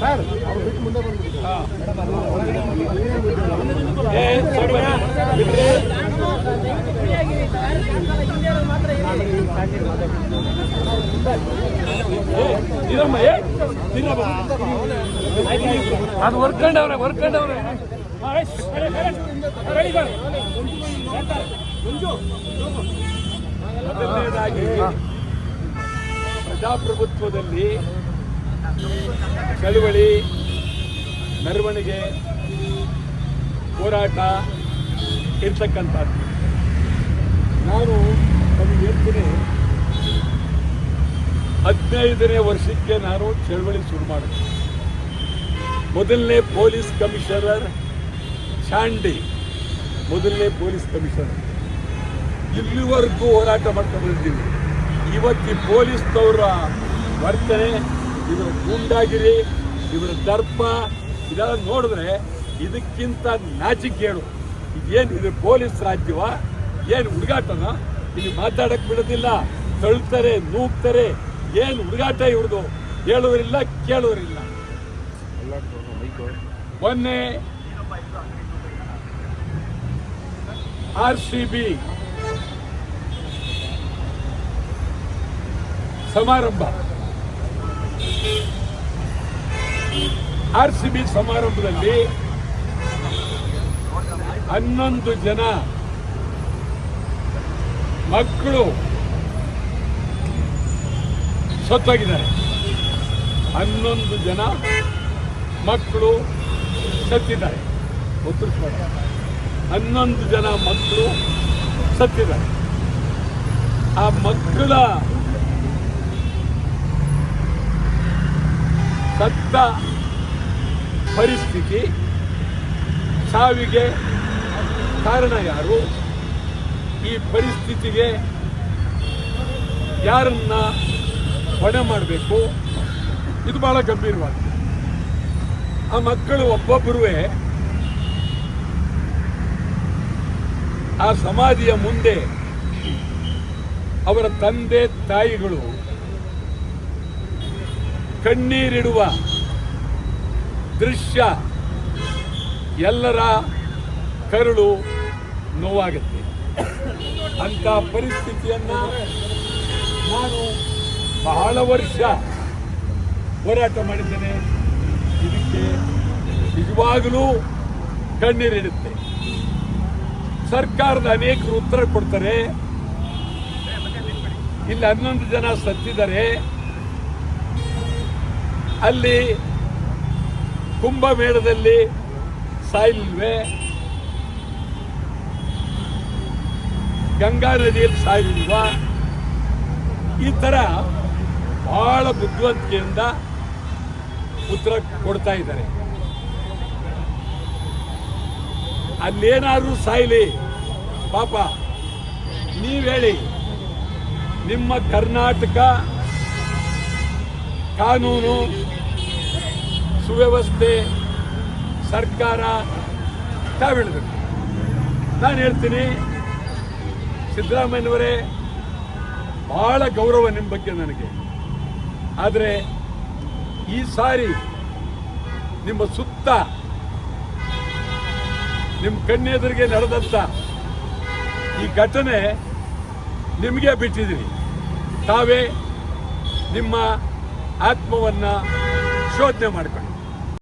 Sir ಅವ್ರು ಬಿಟ್ಟು ಮುಂದೆ ಬಂದ್ಬಿಟ್ಟು. ಅದು ವರ್ಕಂಡವ್ರೆ ವರ್ಕಂಡವ್ರೆ ಪ್ರಜಾಪ್ರಭುತ್ವದಲ್ಲಿ ಚಳುವಳಿ, ಮೆರವಣಿಗೆ, ಹೋರಾಟ ಇರ್ತಕ್ಕಂಥದ್ದು. ನಾನು ನಮಗೆ ಹೇಳ್ತೀನಿ, ಹದಿನೈದನೇ ವರ್ಷಕ್ಕೆ ನಾನು ಚಳವಳಿ ಶುರು ಮಾಡಿದೆ. ಮೊದಲನೇ ಪೊಲೀಸ್ ಕಮಿಷನರ್ ಶಾಂಡಿ ಮೊದಲನೇ ಪೊಲೀಸ್ ಕಮಿಷನರ್. ಇಲ್ಲಿವರೆಗೂ ಹೋರಾಟ ಮಾಡ್ಕೊಂಡು ಬಂದಿದ್ದೀವಿ ಇವತ್ತಿ ಪೊಲೀಸ್ನವರ ವರ್ತನೆ ಇವರ ಗುಂಡಾಗಿರಿ, ಇವರ ದರ್ಪ, ಇದೆಲ್ಲ ನೋಡಿದ್ರೆ ಇದಕ್ಕಿಂತ ನಾಚಿಕೇಡು ಏನು? ಇದು ಪೊಲೀಸ್ ರಾಜ್ಯವ? ಏನು ಹುಡುಗಾಟನ? ಇಲ್ಲಿ ಮಾತಾಡಕ್ ಬಿಡೋದಿಲ್ಲ. ತಳ್ತಾರೆ ನೂಗ್ತಾರೆ ಏನು ಹುಡುಗಾಟ ಇವ್ರದು? ಹೇಳುವರಿಲ್ಲ, ಕೇಳುವರಿಲ್ಲ. ಮೊನ್ನೆ ಆರ್ ಸಿ ಬಿ ಸಮಾರಂಭ. ಆರ್ ಸಿ ಬಿ ಸಮಾರಂಭದಲ್ಲಿ ಹನ್ನೊಂದು ಜನ ಮಕ್ಕಳು ಸತ್ತೋಗಿದ್ದಾರೆ. ಹನ್ನೊಂದು ಜನ ಮಕ್ಕಳು ಸತ್ತಿದ್ದಾರೆ. ಉತ್ತರಿಸ್ಬೇಡ ಹನ್ನೊಂದು ಜನ ಮಕ್ಕಳು ಸತ್ತಿದ್ದಾರೆ. ಆ ಮಕ್ಕಳ ಸತ್ತ ಪರಿಸ್ಥಿತಿ ಸಾವಿಗೆ ಕಾರಣ ಯಾರು? ಈ ಪರಿಸ್ಥಿತಿಗೆ ಯಾರನ್ನ ಹೊಣೆ ಮಾಡಬೇಕು? ಇದು ಬಹಳ ಗಂಭೀರವಾಗಿದೆ. ಆ ಮಕ್ಕಳು ಒಬ್ಬೊಬ್ಬರೂ ಆ ಸಮಾಧಿಯ ಮುಂದೆ ಅವರ ತಂದೆ ತಾಯಿಗಳು ಕಣ್ಣೀರಿಡುವ ದೃಶ್ಯ ಎಲ್ಲರ ಕರುಳು ನೋವಾಗುತ್ತೆ. ಅಂತ ಪರಿಸ್ಥಿತಿಯನ್ನು ನಾನು ಬಹಳ ವರ್ಷ ಹೋರಾಟ ಮಾಡಿದ್ದೇನೆ. ಇದಕ್ಕೆ ನಿಜವಾಗಲೂ ಕಣ್ಣೀರಿಡುತ್ತೆ ಸರ್ಕಾರದ ಅನೇಕರು ಉತ್ತರ ಕೊಡ್ತಾರೆ. ಇಲ್ಲಿ, ಹನ್ನೊಂದು ಜನ ಸತ್ತಿದ್ದಾರೆ. ಅಲ್ಲಿ ಕುಂಭಮೇಳದಲ್ಲಿ ಸಾಯಿಲ್ವೆ ಗಂಗಾ ನದಿಯಲ್ಲಿ ಸಾಯಿಲ್ವ ಈ ತರ ಬಹಳ ಬುದ್ಧಿವಂತಿಕೆಯಿಂದ ಉತ್ತರ ಕೊಡ್ತಾ ಇದ್ದಾರೆ. ಅಲ್ಲೇನಾದ್ರೂ ಸಾಯಿಲಿ. ಪಾಪ, ನೀವು ಹೇಳಿ, ನಿಮ್ಮ ಕರ್ನಾಟಕ ಕಾನೂನು ಸುವ್ಯವಸ್ಥೆ, ಸರ್ಕಾರ ತಾವಿಡಬೇಕು ನಾನು ಹೇಳ್ತೀನಿ, ಸಿದ್ದರಾಮಯ್ಯನವರೇ ಬಹಳ ಗೌರವ ನಿಮ್ಮ ಬಗ್ಗೆ ನನಗೆ. ಆದರೆ ಈ ಸಾರಿ ನಿಮ್ಮ ಸುತ್ತ ನಿಮ್ಮ ಕಣ್ಣೆದುರಿಗೆ ನಡೆದಂತ ಈ ಘಟನೆ ನಿಮಗೆ ಬಿಟ್ಟಿದ್ದೀನಿ. ತಾವೇ ನಿಮ್ಮ ಆತ್ಮವನ್ನು ಶೋಧನೆ ಮಾಡಿಕೊಳ್ಳಿ.